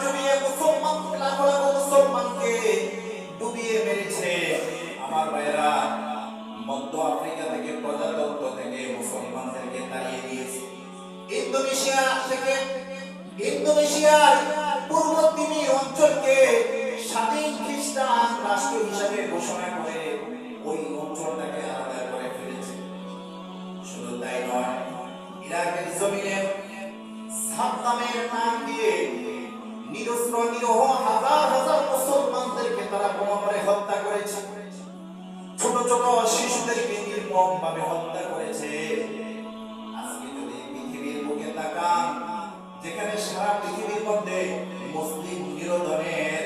ডুবিয়ে মুসলমান আমার ভাইরা মধ্য আফ্রিকা থেকে, প্রজাতন্ত্র থেকে মুসলমানদেরকে তাড়িয়ে দিয়েছে। ইন্দোনেশিয়া থেকে, ইন্দোনেশিয়ার পূর্ব ছোট ছোট শিশুদেরকে নির্মম ভাবে হত্যা করেছে। আজকে যদি পৃথিবীর বুকে তাকান, যেখানে সারা পৃথিবীর মধ্যে মুসলিম নিরোধনের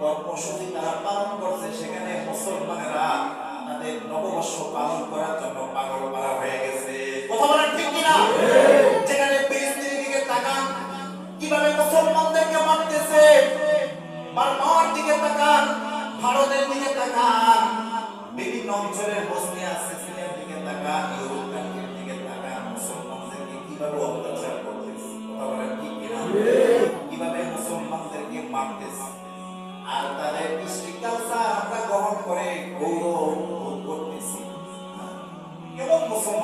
কর্মসূচি তারা পালন করছে বার্মার দিকে তাকান, ভারতের দিকে তাকান। বিভিন্ন অঞ্চলের বসনিয়া সিসিলিয়ার দিকে তাকান দিকে তাকান, মুসলমানদেরকে কীভাবে অত্যাচার করতেছে, কথা বলেন কিনা? কীভাবে মুসলমানদেরকে মারতেছে? আর তাদের কৃষ্টি আমরা গ্রহণ করে গৌরব করতেছি। কেবল মুসলমান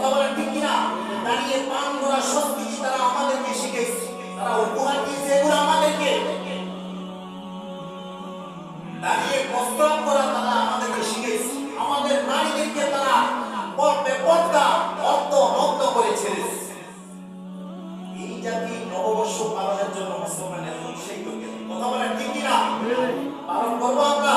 কথা বলেন ঠিক কিনা দাঁড়িয়ে পান করার সংস্কৃতি তারা আমাদেরকে শিখাইছে? তারা উপহার দিয়েছে এগুলো আমাদেরকে। দাঁড়িয়ে প্রস্তাব করা তারা আমাদেরকে শিখেছে আমাদের নারীদেরকে তারা পর্দে অর্ধ নগ্ন করে ছেড়েছে। এই জাতি নববর্ষ পালনের জন্য মুসলমানের উৎসাহিত? কথা বলেন ঠিক কিনা পালন করব আমরা।